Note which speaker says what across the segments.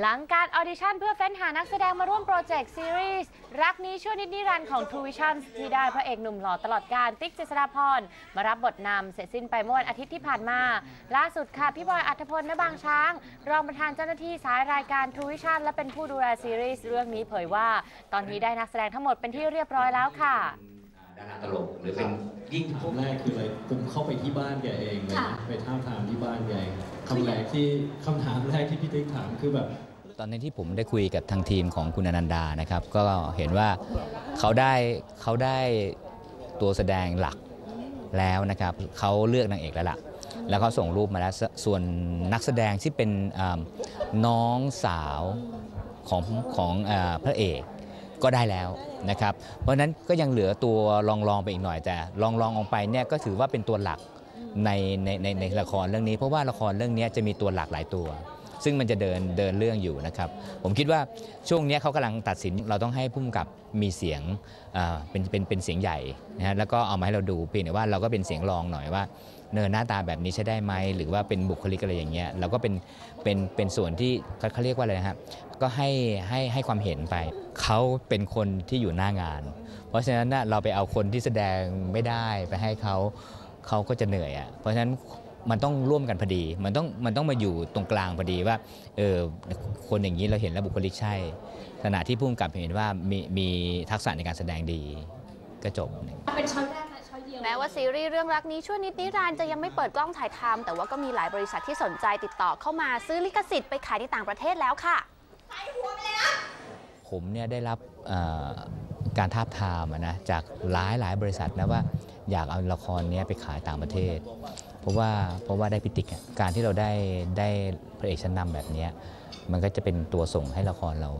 Speaker 1: หลังการออดิชั่นเพื่อเฟ้นหานักแสดงมาร่วมโปรเจกต์ซีรีส์รักนี้ชั่วนิดนิรันดร์ของ True Vision ที่ได้พระเอกหนุ่มหล่อตลอดการติ๊กเจษฎาพรมารับบทนำเสร็จสิ้นไปเมื่อวันอาทิตย์ที่ผ่านมา ล่าสุดค่ะพี่บอยอัธพลณบางช้าง รองประธานเจ้าหน้าที่สายรายการ True Vision และเป็นผู้ดูแลซีรีส์เรื่องนี้เผยว่า ตอนนี้ได้นักแสดงทั้งหมดเป็นที่เรียบร้อยแล้วค่ะ
Speaker 2: ดาราตลกหรือเป็นยิ่ง
Speaker 3: คำแรกคืออะไรผมเข้าไปที่บ้านแกเองเลยนะไปท่ามทามที่บ้านแกคำแรกที่คำถามแรกที่พี่ติ๊กถามคือแบบ
Speaker 4: ตอนนี้ที่ผมได้คุยกับทางทีมของคุณอนันดานะครับ ก็เห็นว่าเขาได้เขาได้ตัวแสดงหลักแล้วนะครับเขาเลือกนางเอกแล้วล่ะแล้วเขาส่งรูปมาแล้วส่วนนักแสดงที่เป็นน้องสาวของของอพระเอกก็ได้แล้วนะครับ เพราะนั้นก็ยังเหลือตัวลองลองไปอีกหน่อยแต่ลองลองๆออกไปเนี่ยก็ถือว่าเป็นตัวหลักในในในในละครเรื่องนี้ เพราะว่าละครเรื่องนี้จะมีตัวหลักหลายตัว ซึ่งมันจะเดินเดินเรื่องอยู่นะครับ ผมคิดว่าช่วงนี้เขากำลังตัดสินเราต้องให้พุ่มกับมีเสียงเป็นเป็นเป็นเสียงใหญ่นะฮะแล้วก็เอามาให้เราดูเพียงแต่ว่าเราก็เป็นเสียงรองหน่อยว่าเนินหน้าตาแบบนี้ใช้ได้ไหมหรือว่าเป็นบุคลิกอะไรอย่างเงี้ยเราก็เป็นเป็นเป็นส่วนที่เขาเรียกว่าอะไรนะครับก็ให้ให้ให้ความเห็นไป เขาเป็นคนที่อยู่หน้างาน เพราะฉะนั้นเราไปเอาคนที่แสดงไม่ได้ไปให้เขาเขาก็จะเหนื่อยอะเพราะฉะนั้น มันต้องร่วมกันพอดี มันต้องมันต้องมาอยู่ตรงกลางพอดีว่าเออคนอย่างนี้เราเห็นแล้วบุคลิกใช่ขณะที่พุ่มกับเห็นว่ามีมีทักษะในการแสดงดีก็จบ
Speaker 5: เป็นช้อยแรกและช้อยเดียว
Speaker 1: แม้ว่าซีรีส์เรื่องรักนี้ชั่วนิดนิรันดร์จะยังไม่เปิดกล้องถ่ายทำแต่ว่าก็มีหลายบริษัทที่สนใจติดต่อเข้ามาซื้อลิขสิทธิ์ไปขายที่ต่างประเทศแล้วค่ะ
Speaker 4: ผมเนี่ยได้รับเอ่อการทาบทามอะนะจากหลายหลายบริษัทนะว่าอยากเอาละครเนี้ยไปขายต่างประเทศเพ ราะว่าเพราะว่าได้พิติกอะการที่เราได้ได้พระเอกชั้นนำแบบเนี้ยมันก็จะเป็นตัวส่งให้ละครเรา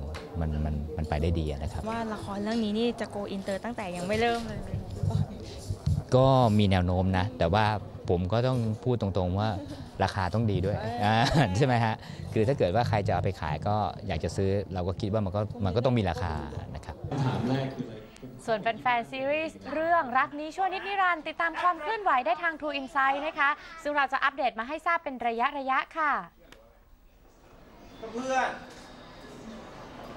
Speaker 4: มันมันมันไปได้ดีอะนะครับ
Speaker 6: ว่าละครเรื่องนี้นี่จะโกอินเตอร์ตั้งแต่ยังไม่เริ่มเลย
Speaker 4: ก็มีแนวโน้มนะ แต่ว่าผมก็ต้องพูดตรงๆว่าราคาต้องดีด้วยอ่าใช่ไหมฮะ คือถ้าเกิดว่าใครจะเอาไปขายก็อยากจะซื้อเราก็คิดว่ามันก็มันก็ต้องมีราคานะครับ
Speaker 3: คำถามแรกคืออะไร
Speaker 1: ส่วนแฟนๆซีรีส์เรื่องรักนี้ชั่วนิดนิรันดร์ติดตามความเคลื่อนไหวได้ทาง True Insight นะคะ ซึ่งเราจะอัปเดตมาให้ทราบเป็นระยะระยะๆค่ะ
Speaker 7: เพื่อน